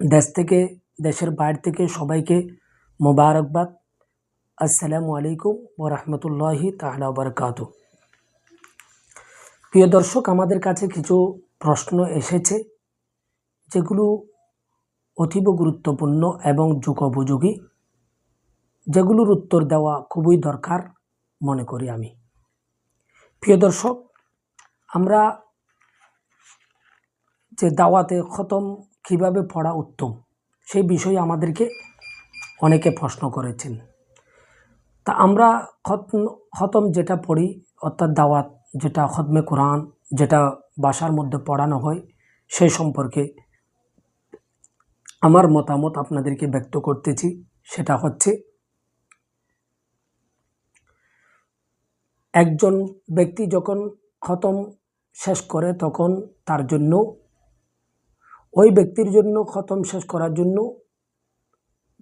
দেশ থেকে, দেশের বাইরে থেকে সবাইকে মোবারকবাদ। আসসালামু আলাইকুম ও রহমতুল্লাহি তাহলা বরকাত প্রিয় দর্শক, আমাদের কাছে কিছু প্রশ্ন এসেছে, যেগুলো অতীব গুরুত্বপূর্ণ এবং যুগোপযোগী, যেগুলোর উত্তর দেওয়া খুবই দরকার মনে করি আমি। প্রিয় দর্শক, আমরা যে দাওয়াতে খতম কীভাবে পড়া উত্তম? সেই বিষয়ে আমাদেরকে অনেকে প্রশ্ন করেছেন। তা আমরা খতম যেটা পড়ি, অর্থাৎ দাওয়াত, যেটা খতমে কোরআন, যেটা বাসার মধ্যে পড়ানো হয়, সেই সম্পর্কে আমার মতামত আপনাদেরকে ব্যক্ত করতেছি। সেটা হচ্ছে, একজন ব্যক্তি যখন খতম শেষ করে, তখন তার জন্য ওই ব্যক্তির জন্য খতম শেষ করার জন্য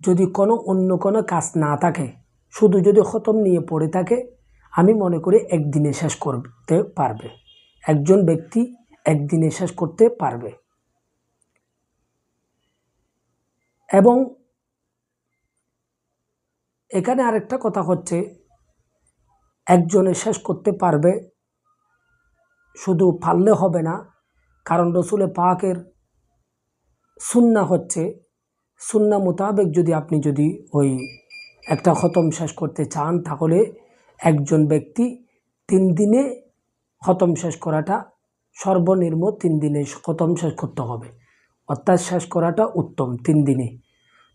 যদি কোনো অন্য কোনো কাজ না থাকে, শুধু যদি খতম নিয়ে পড়ে থাকে, আমি মনে করি একদিনে শেষ করতে পারবে। একজন ব্যক্তি একদিনে শেষ করতে পারবে। এবং এখানে আরেকটা কথা হচ্ছে, একজনে শেষ করতে পারবে শুধু পারলে হবে না, কারণ রসুলে পাকের সুন্না হচ্ছে, সুন্না মোতাবেক যদি আপনি যদি ওই একটা খতম শেষ করতে চান, তাহলে একজন ব্যক্তি তিন দিনে খতম শেষ করাটা সর্বনিম্ন তিন দিনে খতম শেষ করতে হবে। অর্থাৎ শেষ করাটা উত্তম তিন দিনে।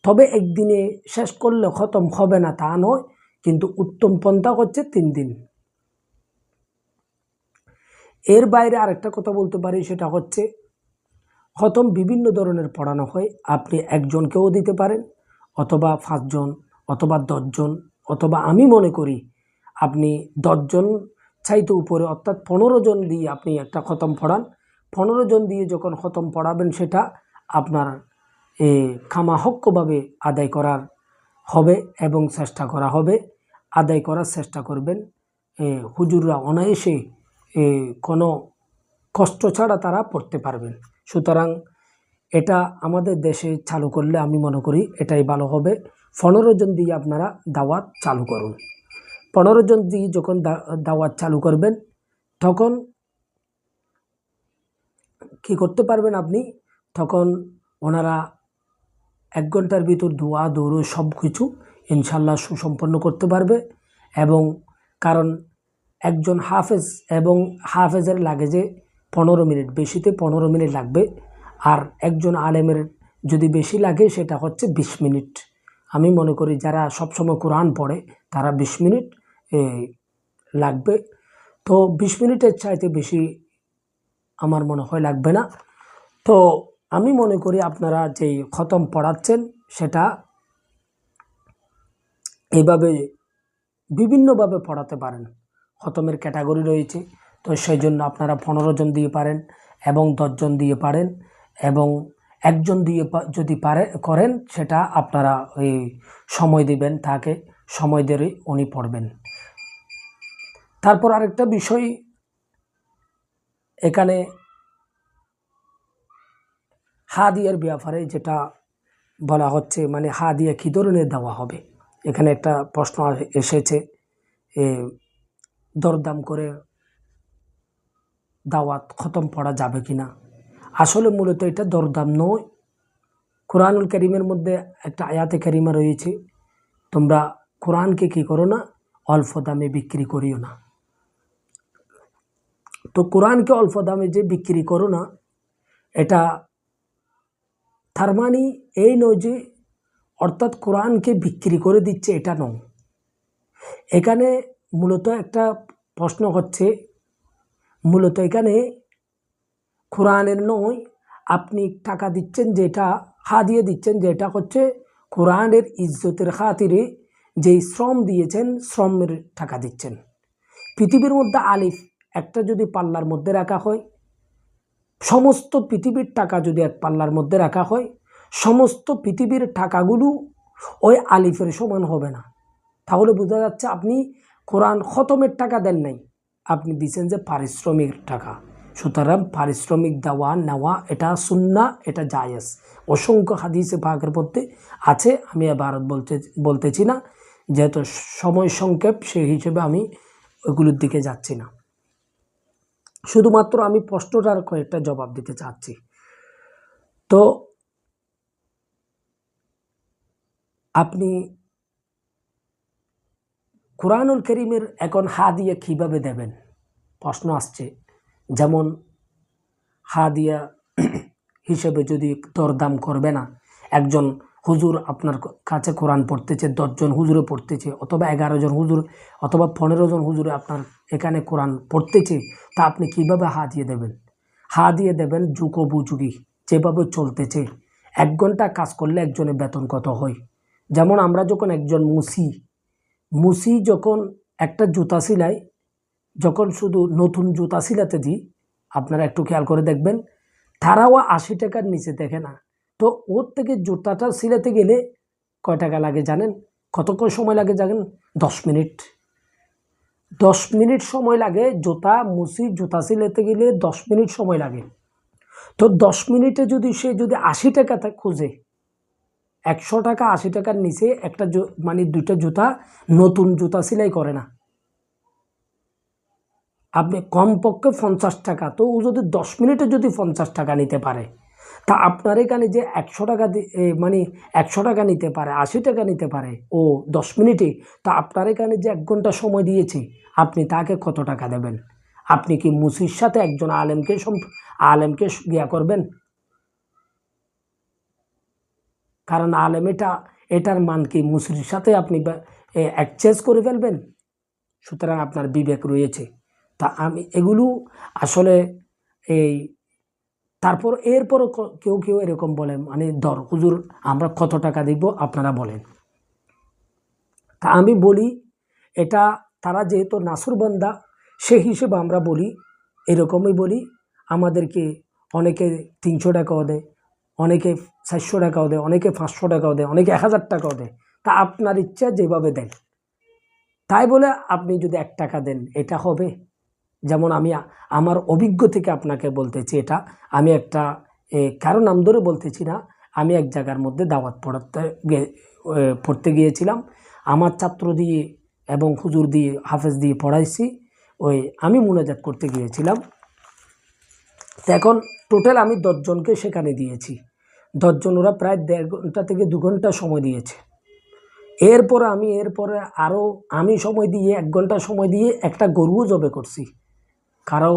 তবে একদিনে শেষ করলে খতম হবে না তা নয়, কিন্তু উত্তম পন্থা হচ্ছে তিন দিন। এর বাইরে আরেকটা কথা বলতে পারি, সেটা হচ্ছে খতম বিভিন্ন ধরনের পড়ানো হয়। আপনি একজনকেও দিতে পারেন, অথবা পাঁচজন, অথবা দশজন, অথবা আমি মনে করি আপনি দশজন চাইতে উপরে, অর্থাৎ পনেরো জন দিয়ে আপনি একটা খতম পড়ান। পনেরো জন দিয়ে যখন খতম পড়াবেন, সেটা আপনার এ খামাহক্যভাবে আদায় করার হবে এবং চেষ্টা করা হবে। আদায় করার চেষ্টা করবেন। হুজুররা অনায়াসে কোনো কষ্ট ছাড়া তারা পড়তে পারবেন। সুতরাং এটা আমাদের দেশে চালু করলে আমি মনে করি এটাই ভালো হবে। পনেরো জন দিয়ে আপনারা দাওয়াত চালু করুন। পনেরো জন দিয়ে যখন দাওয়াত চালু করবেন, তখন কি করতে পারবেন আপনি? তখন ওনারা এক ঘণ্টার ভিতর ধোয়া দৌড়ো সব কিছু ইনশাল্লাহ সুসম্পন্ন করতে পারবে এবং কারণ একজন হাফেজ এবং হাফেজের লাগে যে পনেরো মিনিট, বেশিতে পনেরো মিনিট লাগবে। আর একজন আলেমের যদি বেশি লাগে, সেটা হচ্ছে বিশ মিনিট। আমি মনে করি যারা সবসময় কোরআন পড়ে, তারা বিশ মিনিট লাগবে। তো বিশ মিনিটের চাইতে বেশি আমার মনে হয় লাগবে না। তো আমি মনে করি আপনারা যেই খতম পড়াচ্ছেন, সেটা এইভাবে বিভিন্নভাবে পড়াতে পারেন। খতমের ক্যাটাগরি রয়েছে। তো সেই জন্য আপনারা পনেরো জন দিয়ে পারেন এবং দশজন দিয়ে পারেন এবং একজন দিয়ে যদি পারে, করেন, সেটা আপনারা ওই সময় দিবেন তাকে সময় দিয়ে উনি পড়বেন। তারপর আরেকটা বিষয়, এখানে হা হাদিয়ার ব্যাপারে যেটা বলা হচ্ছে মানে হা হাদিয়া কী ধরনের দেওয়া হবে? এখানে একটা প্রশ্ন এসেছে, এ দরদাম করে দাওয়াত খতম পড়া যাবে কি না আসলে মূলত এটা দরদাম নয়। কোরআনুল করিমের মধ্যে একটা আয়াতে করিমা রয়েছে, তোমরা কোরআনকে কি করো না, অল্প দামে বিক্রি করিও না। তো কোরআনকে অল্প দামে যে বিক্রি করো না, এটা তার মানে এই নয় যে অর্থাৎ কোরআনকে বিক্রি করে দিচ্ছে, এটা নয়। এখানে মূলত একটা প্রশ্ন হচ্ছে মূলত এখানে কোরআনের নয়, আপনি টাকা দিচ্ছেন যেটা হা দিয়ে দিচ্ছেন যেটা হচ্ছে কোরআনের ইজ্জতের খাতিরে যেই শ্রম দিয়েছেন, শ্রমের টাকা দিচ্ছেন। পৃথিবীর মধ্যে আলিফ একটা যদি পাল্লার মধ্যে রাখা হয়, সমস্ত পৃথিবীর টাকা যদি এক পাল্লার মধ্যে রাখা হয়, সমস্ত পৃথিবীর টাকাগুলো ওই আলিফের সমান হবে না। তাহলে বোঝা যাচ্ছে আপনি কোরআন খতমের টাকা দেন নাই। আপনি দিচ্ছেন যে পারিশ্রমিক টাকা। সুতরাং পারিশ্রমিক দেওয়া, নেওয়া, এটা সুন্না, এটা জায়েজ। অসংখ্য হাদিসে পাকের মধ্যে আছে, আমি এবার বলতে, বলতেছি না। যেহেতু সময় সংক্ষেপ, সেই হিসেবে আমি ওইগুলোর দিকে যাচ্ছি না। শুধুমাত্র আমি প্রশ্নটার কয়েকটা জবাব দিতে চাচ্ছি। তো আপনি কোরআনুল করিমের এখন হাদিয়া কীভাবে দেবেন? প্রশ্ন আসছে। যেমন হাদিয়া হিসেবে যদি দরদাম করবে না, একজন হুজুর আপনার কাছে কোরআন পড়তেছে, দশজন হুজুরে পড়তেছে, অথবা এগারো জন হুজুর, অথবা পনেরো জন হুজুরে আপনার এখানে কোরআন পড়তেছে, তা আপনি কীভাবে হা দিয়ে দেবেন? হা দিয়ে দেবেন যুগোপযোগী যেভাবে চলতেছে। এক ঘণ্টা কাজ করলে একজনের বেতন কত হয়? যেমন আমরা যখন একজন মুসি মুসি যখন একটা জুতা সিলাই, যখন শুধু নতুন জুতা সিলাতে দিই, আপনারা একটু খেয়াল করে দেখবেন তারাও আশি টাকার নিচে দেখে না। তো ওর থেকে জুতাটা সিলাতে গেলে কয় টাকা লাগে জানেন? কতক্ষণ সময় লাগে জানেন? দশ মিনিট। দশ মিনিট সময় লাগে জুতা, মুসি জুতা সিলাতে গেলে দশ মিনিট সময় লাগে। তো দশ মিনিটে যদি সে যদি আশি টাকা খুঁজে একশো টাকা, আশি টাকার নিচে একটা মানে দুইটা জুতা নতুন জুতা সেলাই করে না। আপনি কমপক্ষে পঞ্চাশ টাকা, তো ও যদি দশ মিনিটে যদি পঞ্চাশ টাকা নিতে পারে, তা আপনার এখানে যে একশো টাকা মানে একশো টাকা নিতে পারে, আশি টাকা নিতে পারে, ও দশ মিনিটে, তা আপনার এখানে যে এক ঘণ্টা সময় দিয়েছে, আপনি তাকে কত টাকা দেবেন? আপনি কি মুসির সাথে একজন আলেমকে আলেমকে গিয়া করবেন? কারণ আলেম এটা, এটার মান কি? মুসরির সাথে আপনি এক্সচেঞ্জ করে ফেলবেন। সুতরাং আপনার বিবেক রয়েছে। তা আমি এগুলো আসলে এই, তারপর এরপরও কেউ কেউ এরকম বলে মানে দর হুজুর, আমরা কত টাকা দিব? আপনারা বলেন। তা আমি বলি, এটা তারা যেহেতু নাসুরবান্দা সেই হিসেবে আমরা বলি, এরকমই বলি। আমাদেরকে অনেকে তিনশো টাকাও দেয় অনেকে চারশো টাকাও দেয়, অনেকে পাঁচশো টাকাও দেয়, অনেকে এক হাজার টাকাও দেয়। তা আপনার ইচ্ছা যেভাবে দেন। তাই বলে আপনি যদি এক টাকা দেন, এটা হবে। যেমন আমি আমার অভিজ্ঞ থেকে আপনাকে বলতেছি এটা। আমি একটা কারও নাম ধরে বলতেছি না। আমি এক জায়গার মধ্যে দাওয়াত পড়াতে পড়তে গিয়েছিলাম। আমার ছাত্র দিয়ে এবং হুজুর দিয়ে, হাফেজ দিয়ে পড়াইছি। ওই, আমি মোনাজাত করতে গিয়েছিলাম। এখন টোটাল আমি দশজনকে সেখানে দিয়েছি। দশজন, ওরা প্রায় দেড় ঘণ্টা থেকে দু ঘণ্টা সময় দিয়েছে। এরপরে আমি, এরপরে আরও আমি সময় দিয়ে, এক ঘণ্টা সময় দিয়ে একটা গরুও জবে করছি। কারও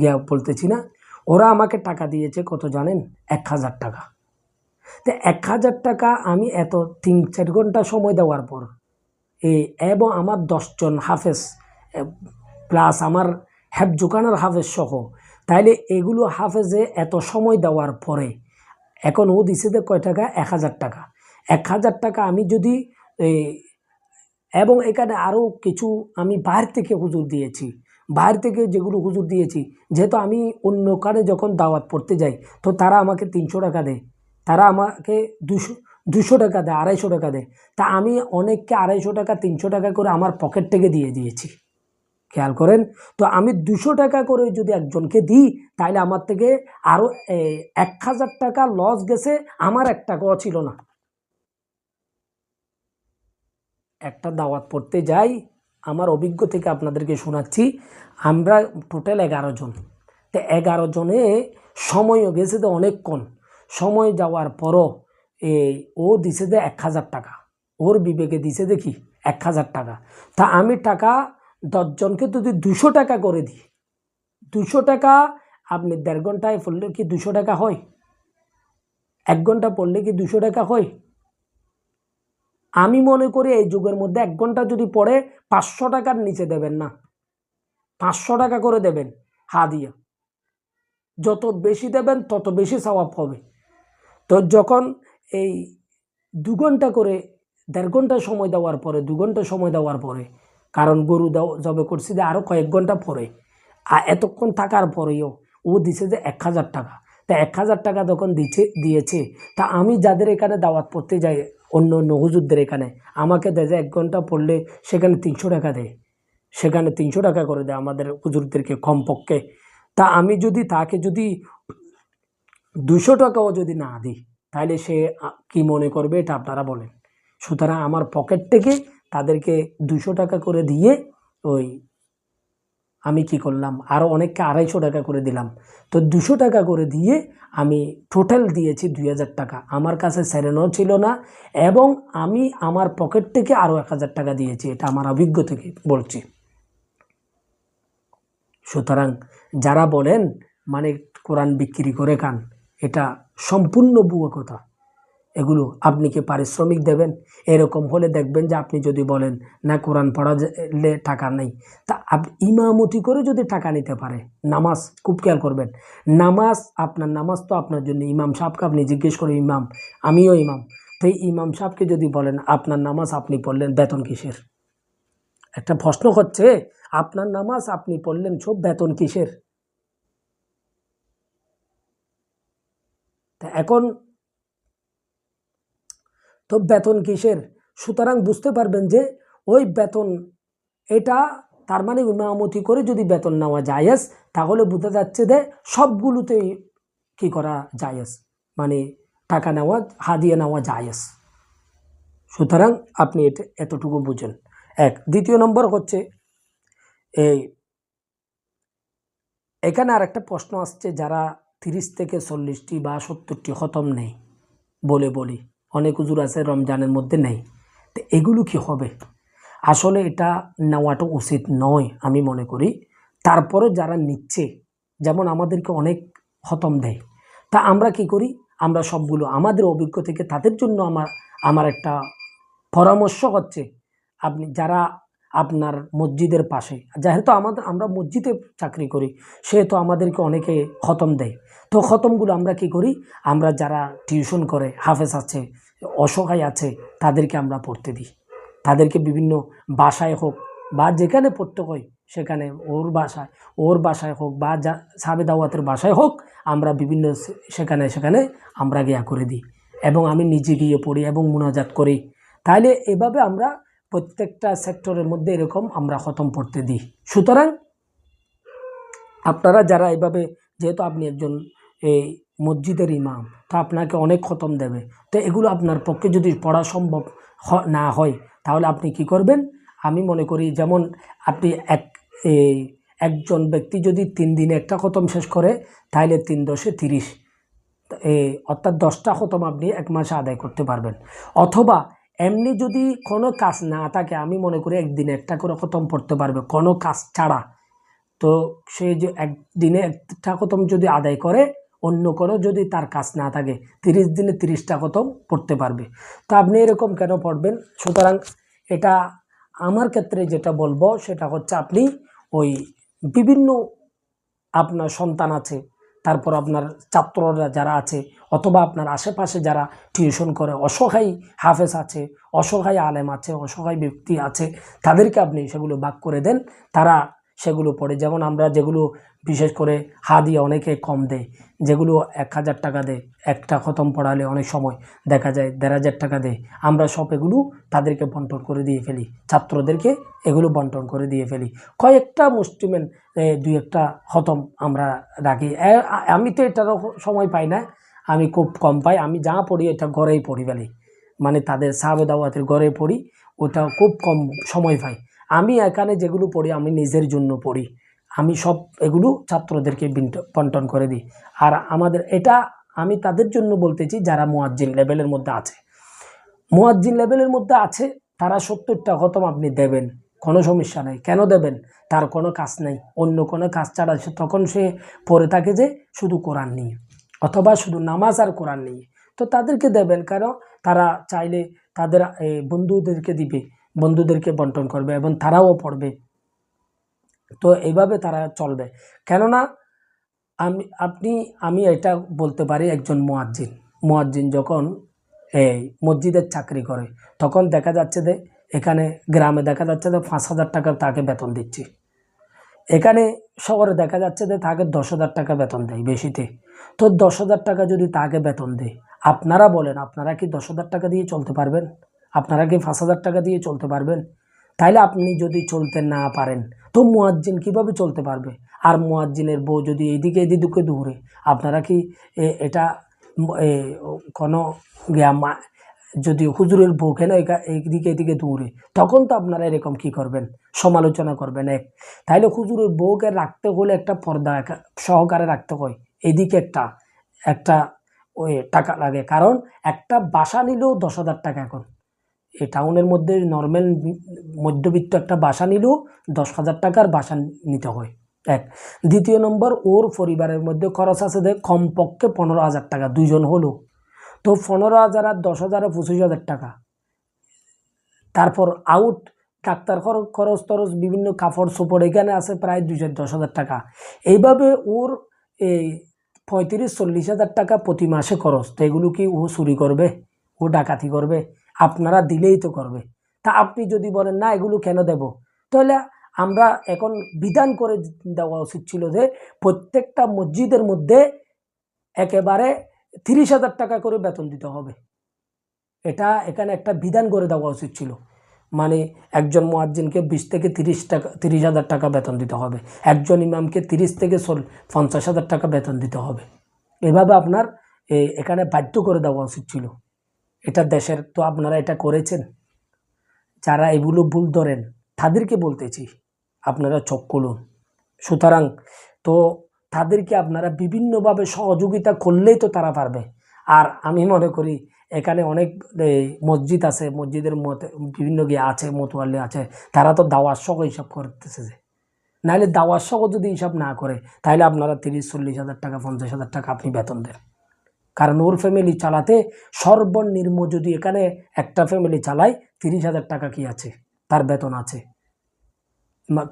গিয়া বলতেছি না, ওরা আমাকে টাকা দিয়েছে কত জানেন? এক হাজার টাকা। তো এক হাজার টাকা আমি এত তিন, চার ঘণ্টা সময় দেওয়ার পর এই এবং আমার দশজন হাফেজ প্লাস আমার হ্যাব জোকানের হাফেজ সহ, তাইলে এগুলো হাফেজে এত সময় দেওয়ার পরে এখন ও দিছে যে কয় টাকা? এক হাজার টাকা। এক হাজার টাকা আমি যদি এবং এখানে আরও কিছু আমি বাইরে থেকে হুজুর দিয়েছি। বাইরে থেকে যেগুলো হুজুর দিয়েছি, যেহেতু আমি অন্য কানে যখন দাওয়াত পড়তে যাই, তো তারা আমাকে তিনশো টাকা দেয়। তারা আমাকে দুশো দুশো টাকা দেয়, আড়াইশো টাকা দেয়। তা আমি অনেককে আড়াইশো টাকা, তিনশো টাকা করে আমার পকেট থেকে দিয়ে দিয়েছি। খেয়াল করেন। তো আমি দুশো টাকা করে যদি একজনকে দিই তাহলে আমার থেকে আরও এক হাজার টাকা লস গেছে, আমার এক টাকাও ছিল না। একটা দাওয়াত পড়তে যাই, আমার অভিজ্ঞ থেকে আপনাদেরকে শোনাচ্ছি। আমরা টোটাল এগারো জন। তো এগারো জনে সময়ও গেছে তো অনেকক্ষণ। সময় যাওয়ার পরও, এ, ও দিছে যে এক হাজার টাকা। ওর বিবেকে দিছে দেখি, এক হাজার টাকা। তা আমি টাকা দশজনকে যদি দুশো টাকা করে দিই, দুশো টাকা আপনি দেড় ঘন্টায় পড়লে কি দুশো টাকা হয়? এক ঘণ্টা পড়লে কি দুশো টাকা হয়? আমি মনে করি এই যুগের মধ্যে এক ঘণ্টা যদি পড়ে, পাঁচশো টাকার নিচে দেবেন না। পাঁচশো টাকা করে দেবেন, হা দিয়া। যত বেশি দেবেন, তত বেশি সওয়াব হবে। তো যখন এই দু ঘণ্টা করে, দেড় ঘণ্টা সময় দেওয়ার পরে, দু ঘণ্টা সময় দেওয়ার পরে কারণ গরু জবে করছি যে আরও কয়েক ঘণ্টা পরে। আর এতক্ষণ থাকার পরেও ও দিছে যে এক হাজার টাকা। তা এক হাজার টাকা যখন দিচ্ছে দিয়েছে, তা আমি যাদের এখানে দাওয়াত পড়তে যাই, অন্য অন্য হুজুরদের এখানে, আমাকে দেয় যে এক ঘণ্টা পড়লে সেখানে তিনশো টাকা দেয়। সেখানে তিনশো টাকা করে দেয় আমাদের হুজুরদেরকে কমপক্ষে। তা আমি যদি তাকে যদি দুশো টাকাও যদি না দিই, তাহলে সে কি মনে করবে এটা আপনারা বলেন। সুতরাং আমার পকেট থেকে তাদেরকে দুশো টাকা করে দিয়ে ওই আমি কি করলাম? আরও অনেককে আড়াইশো টাকা করে দিলাম। তো দুশো টাকা করে দিয়ে আমি টোটাল দিয়েছি দুই হাজার টাকা। আমার কাছে সেরেনও ছিল না এবং আমি আমার পকেট থেকে আরও এক হাজার টাকা দিয়েছি। এটা আমার অভিজ্ঞ থেকে বলছি। সুতরাং যারা বলেন মানে কোরআন বিক্রি করে খান, এটা সম্পূর্ণ বুয়ো কথা। এগুলো আপনি কি পারিশ্রমিক দেবেন? এরকম হলে দেখবেন যে আপনি যদি বলেন, না, কোরআন পড়ালে টাকা নেই। তা আপ- ইমামতি করে যদি টাকা নিতে পারে, নামাজ খুব খেয়াল করবেন। নামাজ, আপনার নামাজ তো আপনার জন্য ইমাম সাহেবকে আপনি জিজ্ঞেস করে ইমাম, আমিও ইমাম। তো এই ইমাম সাহেবকে যদি বলেন, আপনার নামাজ আপনি পড়লেন বেতন কিসের? একটা প্রশ্ন হচ্ছে, আপনার নামাজ আপনি পড়লেন সব বেতন কিসের? তা এখন তো বেতন কিসের? সুতরাং বুঝতে পারবেন যে ওই বেতন, এটা তার মানে ইমামতি করে যদি বেতন নেওয়া জায়েজ তাহলে বোঝা যাচ্ছে যে সবগুলোতেই কি করা জায়েজ মানে টাকা নেওয়া, হাদিয়ে নেওয়া জায়েজ সুতরাং আপনি এটা এতটুকু বুঝেন। এক, দ্বিতীয় নম্বর হচ্ছে এই, এখানে আর একটা প্রশ্ন আসছে, যারা তিরিশ থেকে চল্লিশটি বা সত্তরটি খতম নেই বলে বলি। অনেক উজুর আছে রমজানের মধ্যে নেই। তো এগুলো কি হবে? আসলে এটা নেওয়াটা উচিত নয় আমি মনে করি। তারপরে যারা নিচ্ছে, যেমন আমাদেরকে অনেক হতম দেয়, তা আমরা কি করি? আমরা সবগুলো আমাদের অভিজ্ঞ থেকে তাদের জন্য আমার আমার একটা পরামর্শ হচ্ছে, আপনি যারা আপনার মসজিদের পাশে। যেহেতু আমাদের, আমরা মসজিদে চাকরি করি, সেহেতু আমাদেরকে অনেকে খতম দেয়। তো খতমগুলো আমরা কি করি? আমরা যারা টিউশন করে, হাফেজ আছে, অসহায় আছে, তাদেরকে আমরা পড়তে দিই। তাদেরকে বিভিন্ন বাসায় হোক বা যেখানে পড়তে হয়, সেখানে ওর বাসায় ওর বাসায় হোক বা যা সাবে দাওয়াতের বাসায় হোক, আমরা বিভিন্ন সেখানে সেখানে আমরা গিয়া করে দিই। এবং আমি নিজে গিয়ে পড়ি এবং মোনাজাত করি। তাহলে এভাবে আমরা প্রত্যেকটা সেক্টরের মধ্যে এরকম আমরা খতম পড়তে দিই। সুতরাং আপনারা যারা এভাবে, যেহেতু আপনি একজন এই মসজিদের ইমাম, তো আপনাকে অনেক খতম দেবে। তো এগুলো আপনার পক্ষে যদি পড়া সম্ভব না হয়, তাহলে আপনি কি করবেন? আমি মনে করি যেমন আপনি এক এই একজন ব্যক্তি যদি তিন দিনে একটা খতম শেষ করে, তাহলে তিন দশে তিরিশ অর্থাৎ দশটা খতম আপনি এক মাসে আদায় করতে পারবেন। অথবা এমনি যদি কোনো কাজ না থাকে, আমি মনে করি একদিনে একটা করে খতম পড়তে পারবে, কোনো কাজ ছাড়া। তো সে যে একদিনে একটা খতম যদি আদায় করে, অন্য কোনো যদি তার কাজ না থাকে, তিরিশ দিনে তিরিশটা খতম পড়তে পারবে। তো আপনি এরকম কেন পড়বেন সুতরাং এটা আমার ক্ষেত্রে যেটা বলব, সেটা হচ্ছে আপনি ওই বিভিন্ন আপনার সন্তান আছে তারপর আপনার ছাত্ররা যারা আছে, অথবা আপনার আশেপাশে যারা টিউশন করে, অসহায় হাফেজ আছে, অসহায় আলেম আছে, অসহায় ব্যক্তি আছে, তাদেরকে আপনি সেগুলো ভাগ করে দেন। তারা সেগুলো পড়ে। যেমন আমরা যেগুলো বিশেষ করে হা দিয়ে অনেকে কম দেয়, যেগুলো এক হাজার টাকা দেয়। একটা খতম পড়ালে অনেক সময় দেখা যায় দেড় হাজার টাকা দেয়। আমরা সব এগুলো তাদেরকে বন্টন করে দিয়ে ফেলি, ছাত্রদেরকে এগুলো বন্টন করে দিয়ে ফেলি। কয়েকটা মুসলিমের দুই একটা খতম আমরা রাখি। আমি তো এটারও সময় পাই না, আমি খুব কম পাই। আমি যা পড়ি এটা ঘরেই পড়ি ফেলি মানে তাদের সাহাবে দাওয়াতের ঘরে পড়ি, ওটা খুব কম সময় পাই। আমি এখানে যেগুলো পড়ি, আমি নিজের জন্য পড়ি। আমি সব এগুলো ছাত্রদেরকে বিন্ট- বন্টন করে দিই। আর আমাদের এটা আমি তাদের জন্য বলতেছি যারা মোয়াজ্জিন লেভেলের মধ্যে আছে। মোয়াজ্জিন লেভেলের মধ্যে আছে, তারা সত্তরটা খতম আপনি দেবেন, কোনো সমস্যা নেই। কেন দেবেন? তার কোনো কাজ নেই। অন্য কোনো কাজ ছাড়া তখন সে পড়ে থাকে যে শুধু কোরআন নিয়ে, অথবা শুধু নামাজ আর কোরআন নিয়ে। তো তাদেরকে দেবেন কারণ তারা চাইলে তাদের বন্ধুদেরকে দিবে, বন্ধুদেরকে বন্টন করবে এবং তারাও পড়বে। তো এইভাবে তারা চলবে। কেননা আমি, আপনি, আমি এটা বলতে পারি একজন মোয়াজ্জিন। মোয়াজ্জিন যখন এই মসজিদের চাকরি করে, তখন দেখা যাচ্ছে যে এখানে গ্রামে দেখা যাচ্ছে যে পাঁচ হাজার টাকা তাকে বেতন দিচ্ছি। এখানে শহরে দেখা যাচ্ছে যে তাকে দশ হাজার টাকা বেতন দেয় বেশিতে। তো দশ হাজার টাকা যদি তাকে বেতন দেয়, আপনারা বলেন, আপনারা কি দশ হাজার টাকা দিয়ে চলতে পারবেন? আপনারা কি পাঁচ হাজার টাকা দিয়ে চলতে পারবেন? তাইলে আপনি যদি চলতে না পারেন তো মুয়াজ্জিন কীভাবে চলতে পারবে? আর মুয়াজ্জিনের বউ যদি এইদিকে এদিকে দৌড়ে, আপনারা কি এটা কোনো যদি হুজুরের বউ কেন এইদিকে এদিকে দৌড়ে, তখন তো আপনারা এরকম কি করবেন? সমালোচনা করবেন এক। তাইলে হুজুরের বউকে রাখতে হলে একটা পর্দা সহকারে রাখতে হয়। এদিকে একটা একটা ওই টাকা লাগে। কারণ একটা বাসা নিলেও দশ হাজার টাকা এখন। এই টাউনের মধ্যে নর্মাল মধ্যবিত্ত একটা বাসা নিলেও দশ হাজার টাকার বাসা নিতে হয়। এক। দ্বিতীয় নম্বর, ওর পরিবারের মধ্যে খরচ আছে দেখ কমপক্ষে পনেরো হাজার টাকা, দুইজন হলো। তো পনেরো হাজার আর দশ হাজার আর পঁচিশ হাজার টাকা। তারপর আউট ডাক্তার খরচ টরচ বিভিন্ন কাপড় চোপড় এখানে আছে প্রায় দুইশো দশ হাজার টাকা। এইভাবে ওর এই পঁয়ত্রিশ, চল্লিশ হাজার টাকা প্রতি মাসে খরচ। তো এগুলো কি ও চুরি করবে? ও ডাকাতি করবে? আপনারা দিলেই তো করবে। তা আপনি যদি বলেন, না, এগুলো কেন দেব? তাহলে আমরা এখন বিধান করে দেওয়া উচিত ছিল যে, প্রত্যেকটা মসজিদের মধ্যে একেবারে তিরিশ হাজার টাকা করে বেতন দিতে হবে। এটা এখানে একটা বিধান করে দেওয়া উচিত ছিল। মানে একজন মোয়াজ্জিনকে বিশ থেকে তিরিশ টাকা, তিরিশ হাজার টাকা বেতন দিতে হবে। একজন ইমামকে তিরিশ থেকে চল পঞ্চাশ হাজার টাকা বেতন দিতে হবে। এভাবে আপনার এখানে বাধ্য করে দেওয়া উচিত ছিল। এটা দেশের, তো আপনারা এটা করেছেন? যারা এগুলো ভুল ধরেন, তাদেরকে বলতেছি, আপনারা চোখ খুলুন। সুতরাং, তো তাদেরকে আপনারা বিভিন্নভাবে সহযোগিতা করলেই তো তারা পারবে। আর আমি মনে করি, এখানে অনেক মসজিদ আছে, মসজিদের মতে, বিভিন্ন গিয়ে আছে মতোয়াল্লি আছে, তারা তো দাওয়ার সহ হিসাব করতেছে যে। নাহলে দাওয়ার সহ যদি হিসাব না করে, তাহলে আপনারা তিরিশ, চল্লিশ হাজার টাকা, পঞ্চাশ হাজার টাকা আপনি বেতন দেন। কারণ ওর ফ্যামিলি চালাতে সর্বনিম্ন যদি এখানে একটা ফ্যামিলি চালায় তিরিশ হাজার টাকা কি আছে? তার বেতন আছে।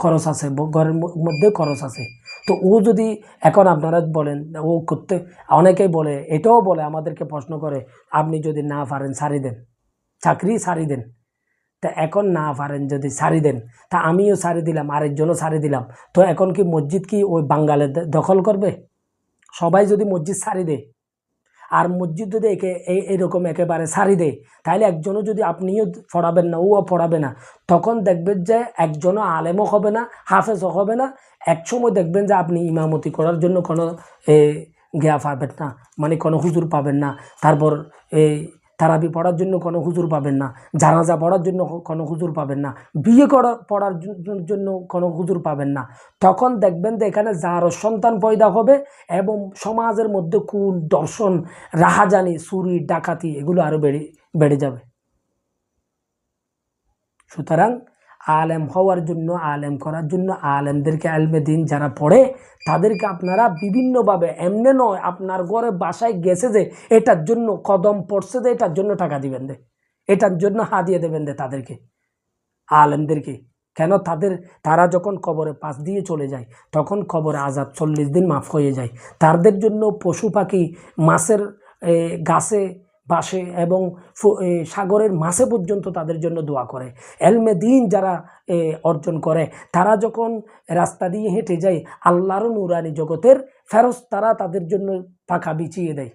খরচ আছে ঘরের মধ্যে খরচ আছে। তো ও যদি এখন আপনারা বলেন, ও করতে, অনেকেই বলে, এটাও বলে, আমাদেরকে প্রশ্ন করে, আপনি যদি না পারেন সারি দেন। চাকরি সারি দেন। তা এখন না পারেন যদি সারি দেন, তা আমিও সারি দিলাম, আরেকজনও সারি দিলাম। তো এখন কি মসজিদ কি ওই বাঙ্গালের দখল করবে? সবাই যদি মসজিদ সারি দেয় আর মসজিদ যদি একে এই- এরকম একেবারে সারি দেয়, তাহলে একজনও যদি আপনিও পড়াবেন না ওও পড়াবে না, তখন দেখবেন যে একজনও আলেমও হবে না, হাফেজও হবে না। একসময় দেখবেন যে আপনি ইমামতি করার জন্য কোনো জ্ঞা পাবেন না মানে কোনো হুজুর পাবেন না। তারপর এই তারাবি পড়ার জন্য কোনো হুজুর পাবেন না, জানাজা পড়ার জন্য কোনো হুজুর পাবেন না, বিয়ে করা, পড়ার জন্য কোনো হুজুর পাবেন না। তখন দেখবেন যে এখানে যারও সন্তান পয়দা হবে এবং সমাজের মধ্যে কুল দর্শন, রাহাজানি, চুরি, ডাকাতি এগুলো আরও বেড়ে বেড়ে যাবে। সুতরাং আলেম হওয়ার জন্য, আলেম করার জন্য, আলেমদেরকে আলমে দিন যারা পড়ে, তাদেরকে আপনারা বিভিন্নভাবে, এমনি নয়, আপনার ঘরে বাসায় গেছে যে, এটার জন্য কদম পড়ছে যে, এটার জন্য টাকা দিবেন দে। এটার জন্য হা দিয়ে দেবেন দে তাদেরকে, আলেমদেরকে। কেন? তাদের, তারা যখন কবরে পাশ দিয়ে চলে যায়, তখন কবরে আজাদ চল্লিশ দিন মাফ হয়ে যায়। তাদের জন্য পশু পাখি মাছের গাছে বাসে এবং সাগরের মাসে পর্যন্ত তাদের জন্য দোয়া করে। এলমে দিন যারা অর্জন করে, তারা যখন রাস্তা দিয়ে হেঁটে যায়, আল্লাহর নুরানি জগতের ফেরস তারা তাদের জন্য পাখা বিছিয়ে দেয়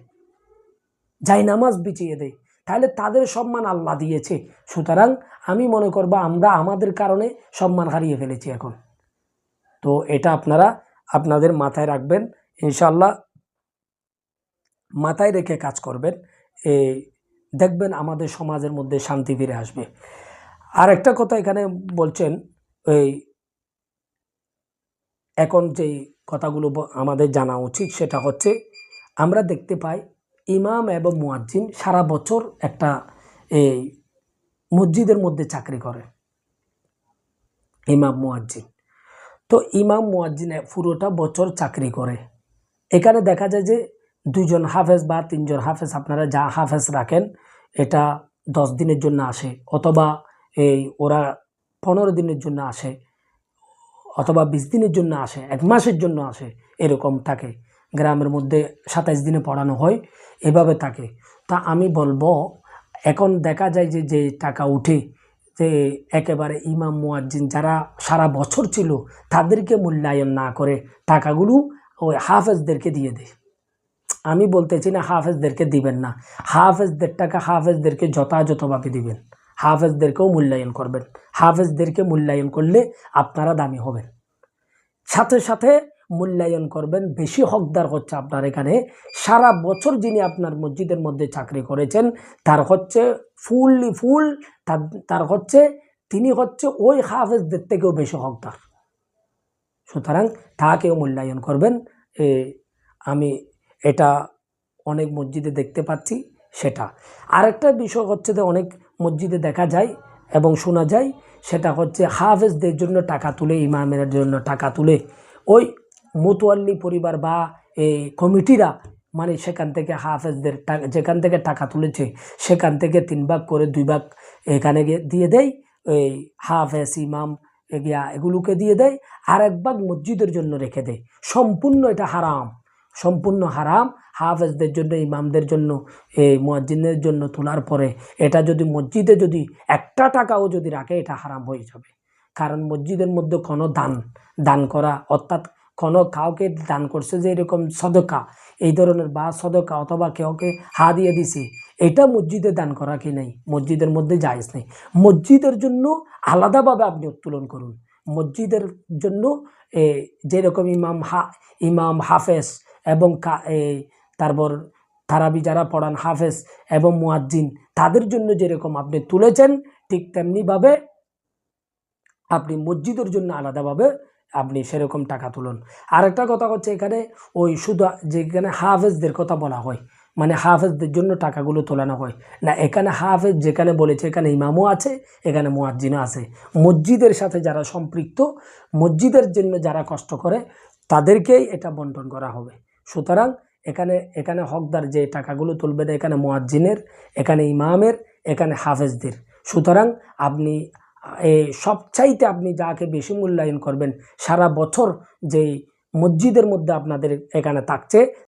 যাই নামাজ বিছিয়ে দেয়। তাহলে তাদের সম্মান আল্লাহ দিয়েছে। সুতরাং আমি মনে করব আমরা আমাদের কারণে সম্মান হারিয়ে ফেলেছি এখন। তো এটা আপনারা আপনাদের মাথায় রাখবেন। ইনশাল্লাহ মাথায় রেখে কাজ করবেন। দেখবেন আমাদের সমাজের মধ্যে শান্তি ফিরে আসবে। আর একটা কথা এখানে বলছেন, এই এখন যেই কথাগুলো আমাদের জানা উচিত সেটা হচ্ছে, আমরা দেখতে পাই ইমাম এবং মুয়াজ্জিন সারা বছর একটা এই মসজিদের মধ্যে চাকরি করে। ইমাম মুয়াজ্জিন। তো ইমাম মুয়াজ্জিনে পুরোটা বছর চাকরি করে। এখানে দেখা যায় যে দুইজন হাফেজ বা তিনজন হাফেজ, আপনারা যা হাফেজ রাখেন, এটা দশ দিনের জন্য আসে। অথবা এই ওরা পনেরো দিনের জন্য আসে, অথবা বিশ দিনের জন্য আসে, এক মাসের জন্য আসে, এরকম থাকে। গ্রামের মধ্যে সাতাইশ দিনে পড়ানো হয়, এভাবে থাকে। তা আমি বলব, এখন দেখা যায় যে যে টাকা উঠে, যে একেবারে ইমাম, মুয়াজ্জিন যারা সারা বছর ছিল, তাদেরকে মূল্যায়ন না করে টাকাগুলো ওই হাফেজদেরকে দিয়ে দেয়। আমি বলতেছি না হাফেজদেরকে দিবেন না। হাফেজদের টাকা হাফেজদেরকে যথাযথভাবে দিবেন। হাফেজদেরকেও মূল্যায়ন করবেন। হাফেজদেরকে মূল্যায়ন করলে আপনারা দামি হবেন। সাথে সাথে মূল্যায়ন করবেন, বেশি হকদার হচ্ছে আপনার এখানে। সারা বছর যিনি আপনার মসজিদের মধ্যে চাকরি করেছেন, তার হচ্ছে ফুললি ফুল, তার হচ্ছে, তিনি হচ্ছে ওই হাফেজদের থেকেও বেশি হকদার। সুতরাং তাকেও মূল্যায়ন করবেন। আমি এটা অনেক মসজিদে দেখতে পাচ্ছি, সেটা। আরেকটা বিষয় হচ্ছে যে অনেক মসজিদে দেখা যায় এবং শোনা যায়, সেটা হচ্ছে হাফেজদের জন্য টাকা তুলে, ইমামের জন্য টাকা তুলে। ওই মুতোয়াল্লি পরিবার বা এই কমিটিরা মানে সেখান থেকে হাফেজদের টাকা যেখান থেকে টাকা তুলেছে, সেখান থেকে তিন ভাগ করে দুই ভাগ এখানে গিয়ে দিয়ে দেয়। এই হাফেজ, ইমাম এগুলোকে দিয়ে দেয় আর এক ভাগ মসজিদের জন্য রেখে দেয়। সম্পূর্ণ এটা হারাম। সম্পূর্ণ হারাম। হাফেজদের জন্য, ইমামদের জন্য এই মুয়াজ্জিনের জন্য তোলার পরে এটা যদি মসজিদে যদি একটা টাকাও যদি রাখে, এটা হারাম হয়ে যাবে। কারণ মসজিদের মধ্যে কোনো দান দান করা, অর্থাৎ কোনো কাউকে দান করছে যে এরকম সদকা, এই ধরনের বা সদকা অথবা কেউকে হা দিয়ে দিছে, এটা মসজিদে দান করা কি নেই? মসজিদের মধ্যে জায়েজ নেই। মসজিদের জন্য আলাদাভাবে আপনি উত্তোলন করুন। মসজিদের জন্য যেরকম ইমাম হা, ইমাম হাফেজ এবং তারপর তারাবি যারা পড়ান হাফেজ এবং মুয়াজ্জিন, তাদের জন্য যেরকম আপনি তুলেছেন, ঠিক তেমনিভাবে আপনি মসজিদের জন্য আলাদাভাবে আপনি সেরকম টাকা তুলুন। আরেকটা কথা হচ্ছে এখানে ওই শুধু যেখানে হাফেজদের কথা বলা হয় মানে হাফেজদের জন্য টাকাগুলো তোলানো হয়। না, এখানে হাফেজ যেখানে বলেছে, এখানে ইমামও আছে, এখানে মুয়াজ্জিনও আছে। মসজিদের সাথে যারা সম্পৃক্ত, মসজিদের জন্য যারা কষ্ট করে, তাদেরকেই এটা বন্টন করা হবে। সুতরাং এখানে এখানে হকদার যে টাকাগুলো তুলবেন, এখানে মোয়াজ্জিনের, এখানে ইমামের, এখানে হাফেজদের। সুতরাং আপনি এই সবচাইতে আপনি যাকে বেশি মূল্যায়ন করবেন, সারা বছর যেই মসজিদের মধ্যে আপনাদের এখানে থাকছে